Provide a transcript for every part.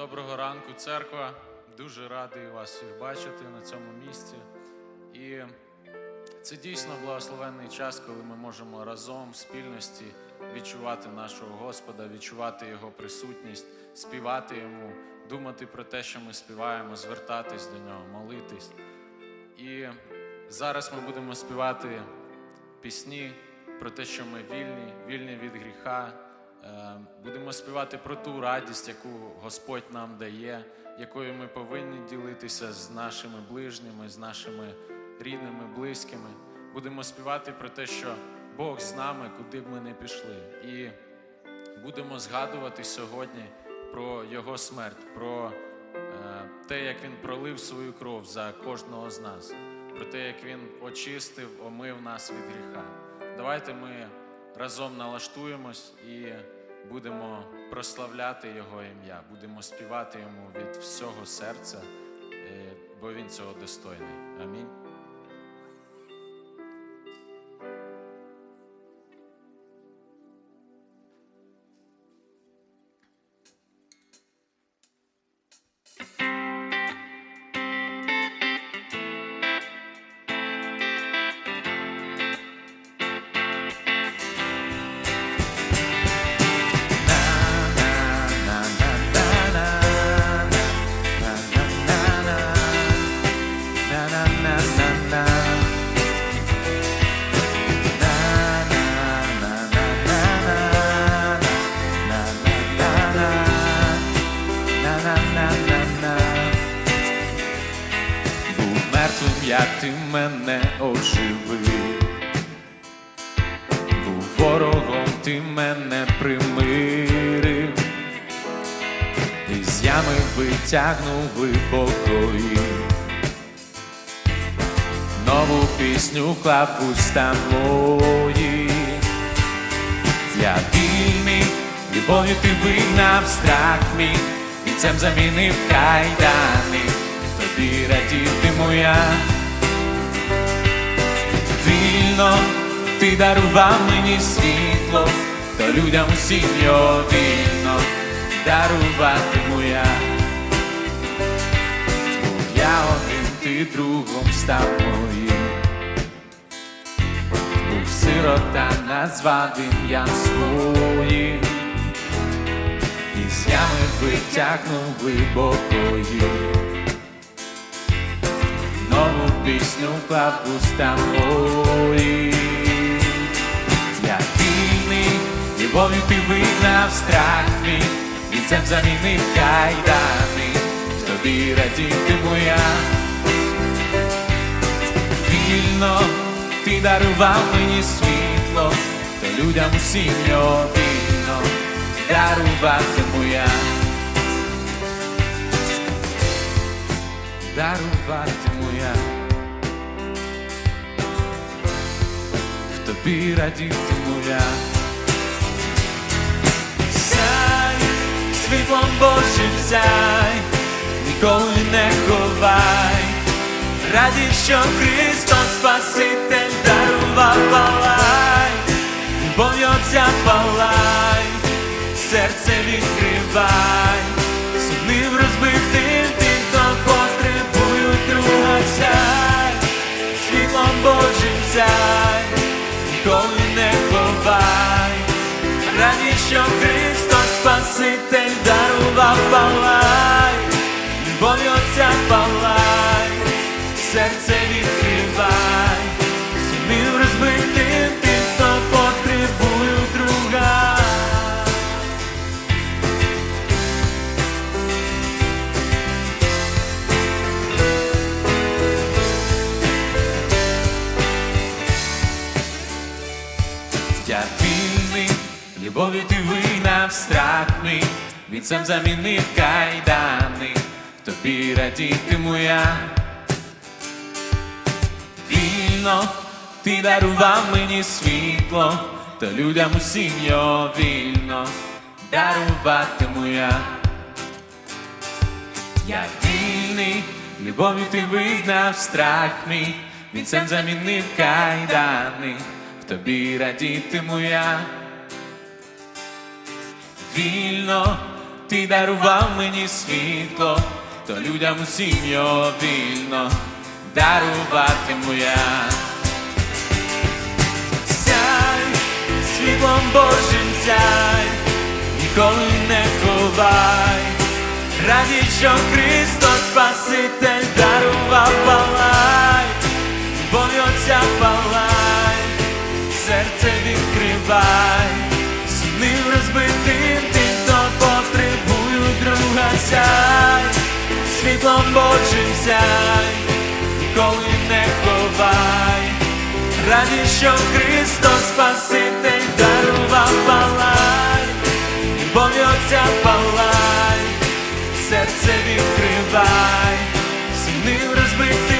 Доброго ранку, церква. Дуже радий вас всіх бачити на цьому місці. І це дійсно благословенний час, коли ми можемо разом в спільності відчувати нашого Господа, відчувати Його присутність, співати Йому, думати про те, що ми співаємо, звертатись до нього, молитись. І зараз ми будемо співати пісні про те, що ми вільні, вільні від гріха. Е, Будемо співати про ту радість, яку Господь нам дає, якою ми повинні ділитися з нашими ближніми, з нашими рідними, близькими. Будемо співати про те, що Бог з нами, куди б ми не пішли. І будемо згадувати сьогодні про Його смерть, про е, те, як Він пролив свою кров за кожного з нас, про те, як Він очистив, омив нас від гріха. Давайте ми разом налаштуємось і будемо прославляти Його ім'я, будемо співати Йому від всього серця, е, бо Він цього достойний. Амінь. Витягнув глибокої. Нову пісню клав уста мої. Я вільний, любов'ю ти вигнав страх мій, вінцем замінив кайдани, тобі радітиму я. Вільно ти дарував мені світло, то людям усім його вільно даруватиму я. Ти другом став моїм. Був сирота, назвав ім'ям своїм. Із ями витягнув глибокої. Нову пісню клав уста мої. Я вільний, любов'ю ти вигнав страх мій, вінцем замінив кайдани, в тобі радітиму я. Вільно ти дарував мені світло, то людям усім його вільно даруватиму я. Даруватиму я. В тобі радітиму я. Сяй, світлом Божим сяй, ніколи не ховай. Раді, що Христос Спаситель дарував палай, Отця палай, серце відкривай, сумнів розбитим тим, хто потребують друга сяй, світлом Божим сяй, ніколи не ховай, раді, що Христос Спаситель дарував палай, Отця палай, серце відкривай, сумів розбитим тим, хто потребує друга. Я вільний, любов'ю ти вигнав страх мій, вінцем замінив кайдани, в тобі радітиму я. Вільно ти дарував мені світло, то людям усім його вільно даруватиму я. Я вільний, любов'ю ти вигнав страх мій, вінцем замінив кайдани, в тобі радітиму я. Вільно ти дарував мені світло, то людям усім вільно даруватиму я. Сяй, світлом Божим сяй, ніколи не ховай, раді, що Христос Спаситель дарував палай, бо Отця палай, серце відкривай, сумнив розбитим тим, хто потребує друга сяй, світлом Божим сяй, ніколи не ховай, раді, що Христос Спаситель дарував палай, любов'ю Отця палай, серце відкривай, сумнив розбитим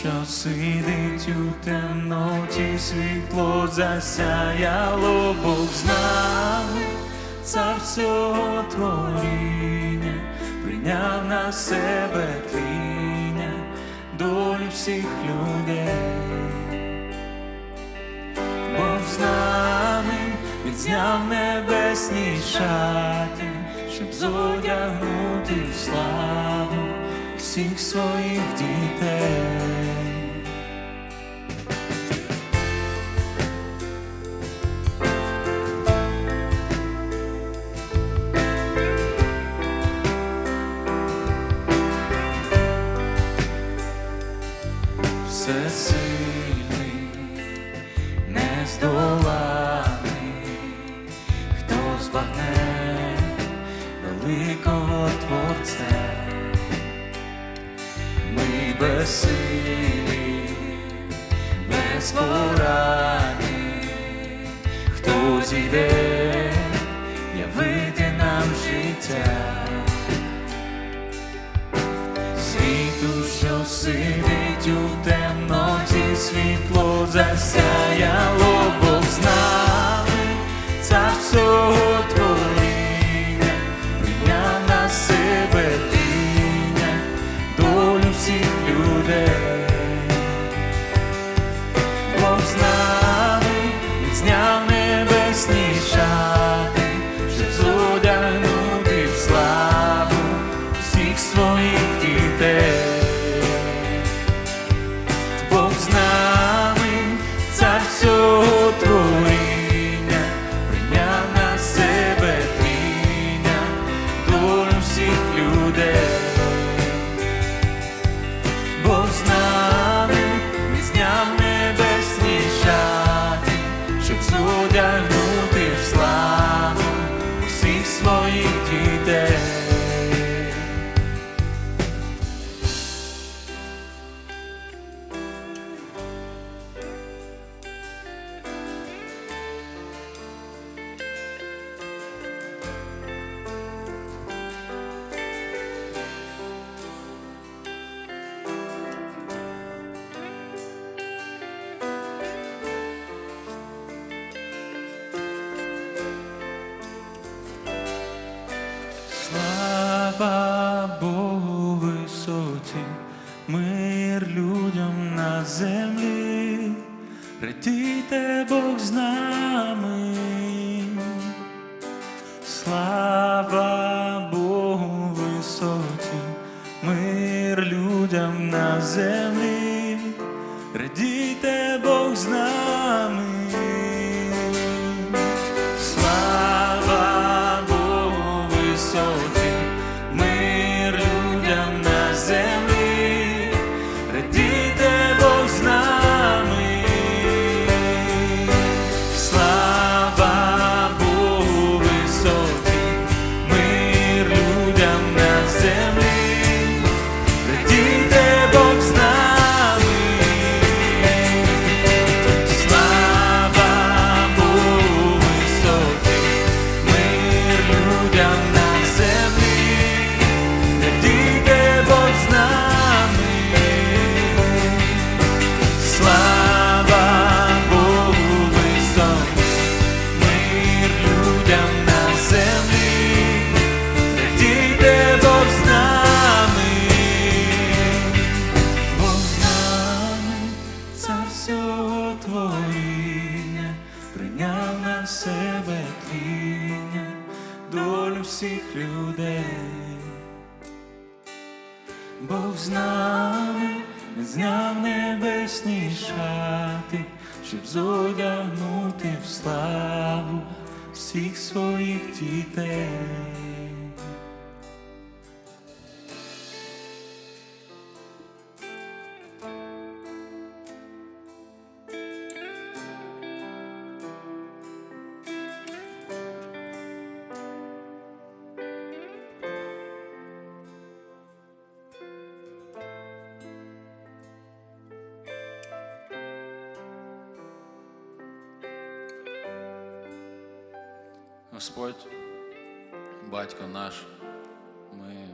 Що сидить у темноті, світло засяяло Бог з нами, цар всього творіння, прийняв на себе тління, долю всіх людей. Бог з нами, він небесні шати, щоб зодягнути в славу всіх своїх дітей. Зійде явити нам життя. Світу, що сидить у темноті, світло засяяло радійте Бог з нами. Слава Богу висоті, мир людям на землі, Господь, батько наш, ми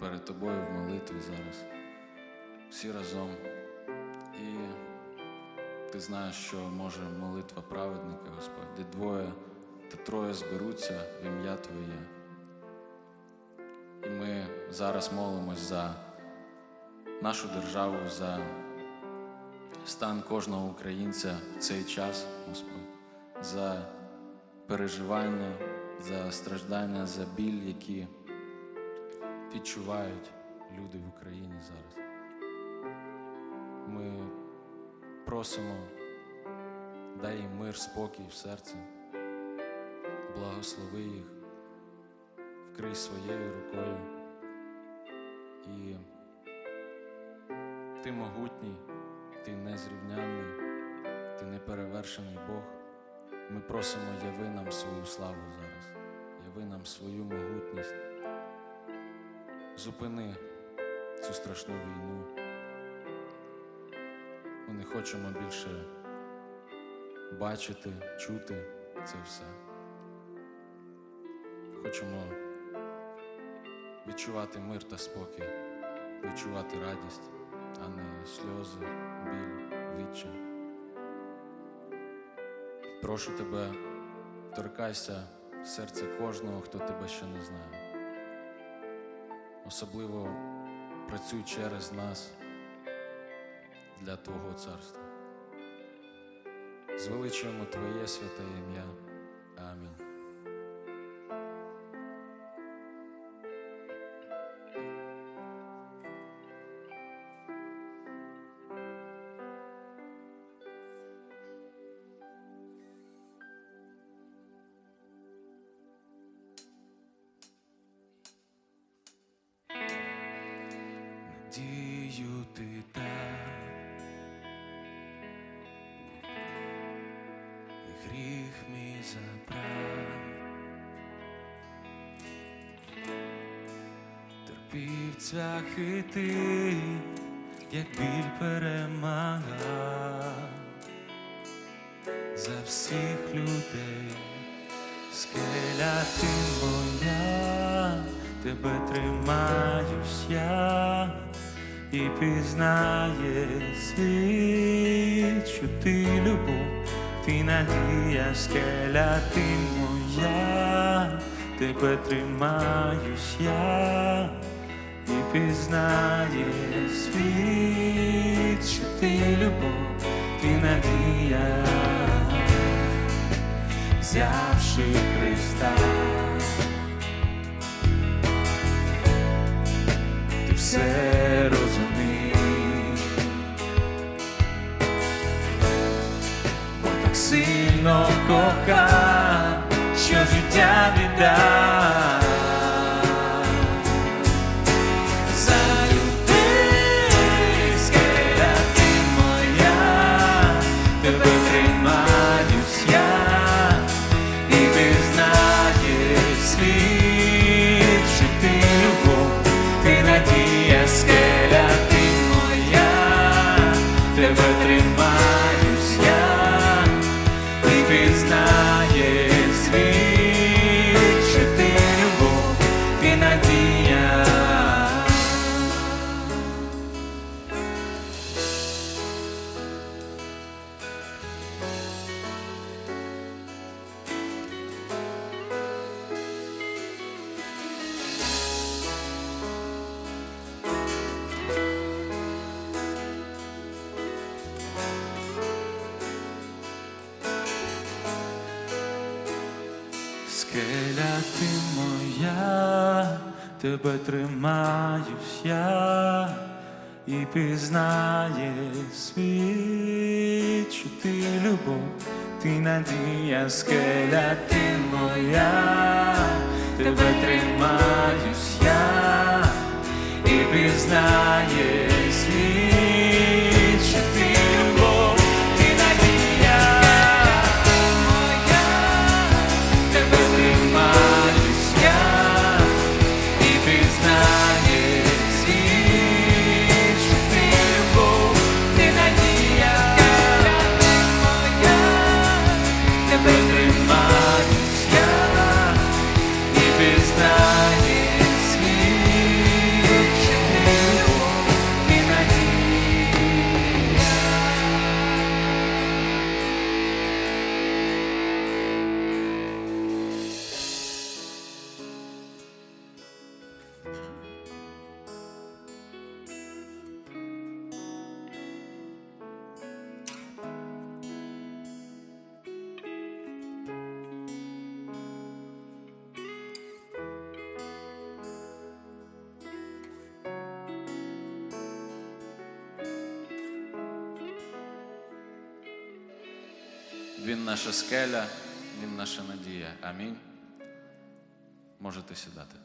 перед тобою в молитві зараз, всі разом. І ти знаєш, що може молитва праведника, Господь, де двоє та троє зберуться в ім'я Твоє. І ми зараз молимось за нашу державу, за стан кожного українця в цей час, Господь, за переживання, за страждання, за біль, які відчувають люди в Україні зараз. Ми просимо, дай їм мир, спокій в серці, благослови їх, вкрий своєю рукою. І ти могутній, ти незрівнянний, ти неперевершений Бог. Ми просимо, яви нам свою славу зараз, яви нам свою могутність. Зупини цю страшну війну. Ми не хочемо більше бачити, чути це все. Хочемо відчувати мир та спокій, відчувати радість, а не сльози, біль, відчай. Прошу тебе, торкайся серця кожного, хто тебе ще не знає. Особливо працюй через нас для Твого царства. Звеличуємо Твоє святе ім'я. Гріх мій забрав, терпів цвяхи ти, як біль перемагав. За всіх людей, скеля ти моя, тебе тримаюсь я і пізнає світ, що ти любов, ти надія, скеля, ти моя, тебе тримаюсь я і пізнає світ, що ти любов, ти надія, взявши Христа. Бога, що життя віддав. Скеля, ти моя, тебе тримаюсь я і пізнає світ, що ти любов, ти надія, скеля ти моя, тебе тримаюсь я і пізнає. Він наша скеля, він наша надія. Амінь. Можете сідати.